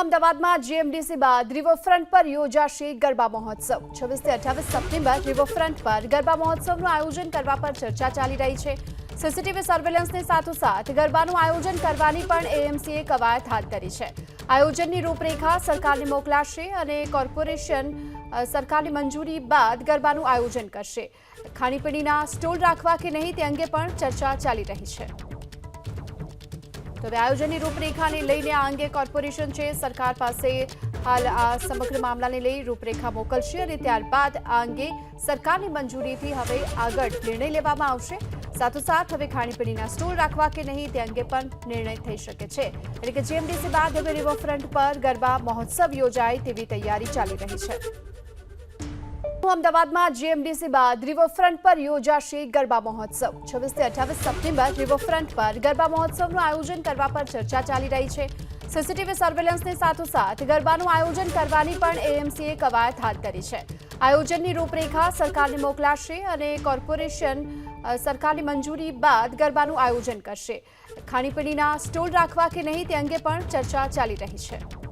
અમદાવાદમાં જીએમડીસી બાદ રિવરફ્રન્ટ પર યોજાશે ગરબા મહોત્સવ. છવ્વીસથી અઠ્યાવીસ સપ્ટેમ્બર રિવરફ્રન્ટ પર ગરબા મહોત્સવનું આયોજન કરવા પર ચર્ચા ચાલી રહી છે. સીસીટીવી સર્વેલન્સની સાથોસાથ ગરબાનું આયોજન કરવાની પણ એએમસીએ કવાયત હાથ ધરી છે. આયોજનની રૂપરેખા સરકારને મોકલાશે અને કોર્પોરેશન સરકારની મંજૂરી બાદ ગરબાનું આયોજન કરશે. ખાણીપીણીના સ્ટોલ રાખવા કે નહીં તે અંગે પણ ચર્ચા ચાલી રહી છે. તો હવે આયોજનની રૂપરેખાને લઈને આ અંગે કોર્પોરેશન છે, સરકાર પાસે હાલ આ સમગ્ર મામલાને લઈ રૂપરેખા મોકલશે અને ત્યારબાદ આ અંગે સરકારની મંજૂરીથી હવે આગળ નિર્ણય લેવામાં આવશે. સાથોસાથ હવે ખાણીપીણીના સ્ટોલ રાખવા કે નહીં તે અંગે પણ નિર્ણય થઈ શકે છે. એટલે કે જીએમડીસી બાદ હવે રિવરફ્રન્ટ પર ગરબા મહોત્સવ યોજાય તેવી તૈયારી ચાલી રહી છે. અમદાવાદમાં જીએમડીસી બાદ રિવરફ્રન્ટ પર યોજાશે ગરબા મહોત્સવ. છવ્વીસથી અઠ્યાવીસ સપ્ટેમ્બર રિવરફ્રન્ટ પર ગરબા મહોત્સવનું આયોજન કરવા પર ચર્ચા ચાલી રહી છે. સીસીટીવી સર્વેલન્સની સાથોસાથ ગરબાનું આયોજન કરવાની પણ એએમસીએ કવાયત હાથ ધરી છે. આયોજનની રૂપરેખા સરકારને મોકલાશે અને કોર્પોરેશન સરકારની મંજૂરી બાદ ગરબાનું આયોજન કરશે. ખાણીપીણીના સ્ટોલ રાખવા કે નહીં તે અંગે પણ ચર્ચા ચાલી રહી છે.